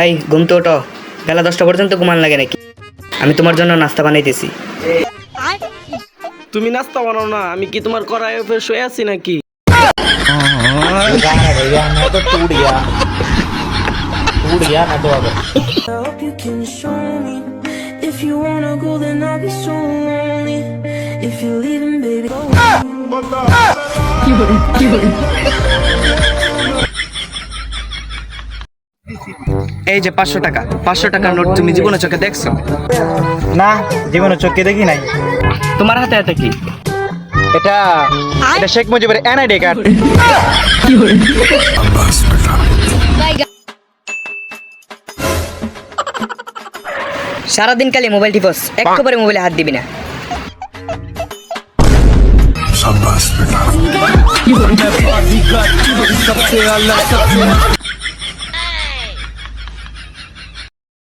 এই ঘুম তো ওঠো। বেলা দশটা পর্যন্ত ঘুমান লাগে নাকি? আমি তোমার জন্য নাস্তা বানাইতেছি। তুমি নাস্তা বানাও না আমি কি তোমার করায় শুয়ে আছি নাকি? hope এই যে পাঁচশো টাকা পাঁচশো টাকার নোট তুমি জীবনে চোখে দেখছ? না জীবনে চোখে দেখি নাই। তোমার হাতে হাতে কি? এটা এটা শেখ মুজিবের এনআইডি কার্ড। সারাদিন কালে মোবাইল টিপস এক মোবাইলে হাত দিবি না। সাব্বাস বেটা।